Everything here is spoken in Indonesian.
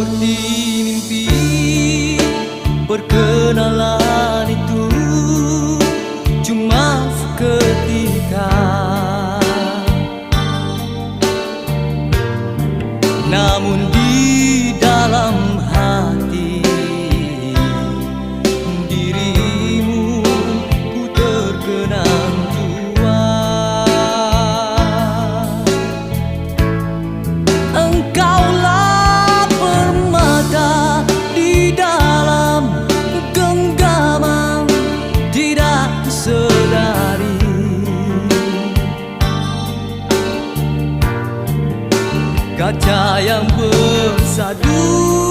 seperti mimpi Perkenalan itu cuma seketika. Namun di Disedari Kaca yang bersadu